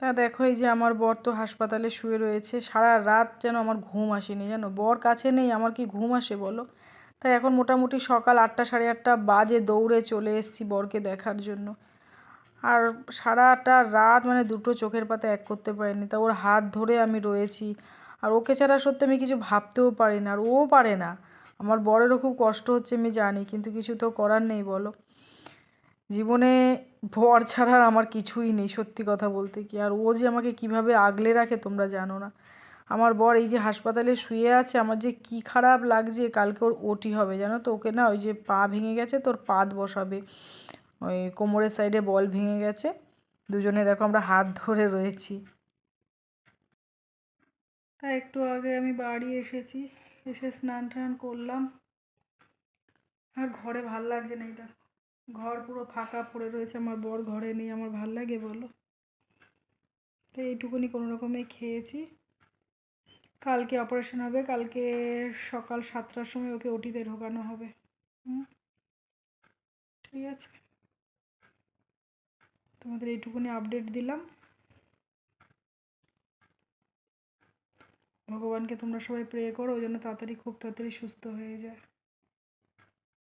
তা দেখো, এই যে আমার বর তো হাসপাতালে শুয়ে রয়েছে, সারা রাত যেন আমার ঘুম আসেনি, জানো? বর কাছে নেই, আমার কি ঘুম আসে বলো? তাই এখন মোটামুটি সকাল আটটা সাড়ে আটটা বাজে দৌড়ে চলে এসেছি বরকে দেখার জন্য। আর সারাটা রাত মানে দুটো চোখের পাতা এক করতে পারিনি, তা ওর হাত ধরে আমি রয়েছি। আর ওকে ছাড়া সত্যি আমি কিছু ভাবতেও পারি না, আর ও পারে না। আমার বরেরও খুব কষ্ট হচ্ছে, আমি জানি, কিন্তু কিছু তো করার নেই বলো। জীবনে ভর ছাড়া আর আমার কিছুই নেই, সত্যি কথা বলতে কি। আর ও যে আমাকে কীভাবে আগলে রাখে তোমরা জানো না। আমার বর এই যে হাসপাতালে শুয়ে আছে, আমার যে কি খারাপ লাগছে, কালকে ওর ওটি হবে, জানো তো? ওকে না ওই যে পা ভেঙে গেছে, তোর পাত বসাবে। ওই কোমরের সাইডে বল ভেঙে গেছে। দুজনে দেখো আমরা হাত ধরে রয়েছি। তা একটু আগে আমি বাড়ি এসেছি, এসে স্নান টান করলাম। আর ঘরে ভালো লাগছে না এটা ঘর পুরো ফাঁকা পড়ে রয়েছে, আমার বর ঘরে নেই, আমার ভালো লাগে, বলো। তো এইটুকুনি কোনো রকমে খেয়েছি। কালকে অপারেশন হবে, কালকে সকাল সাতটার সময় ওকে ওটিতে ঢোকানো হবে। ঠিক আছে। তোমাদের এইটুকুনি আপডেট দিলাম। ভগবানকে তোমরা সবাই প্রে করো, ওই জন্য তাড়াতাড়ি, খুব তাড়াতাড়ি সুস্থ হয়ে যায়।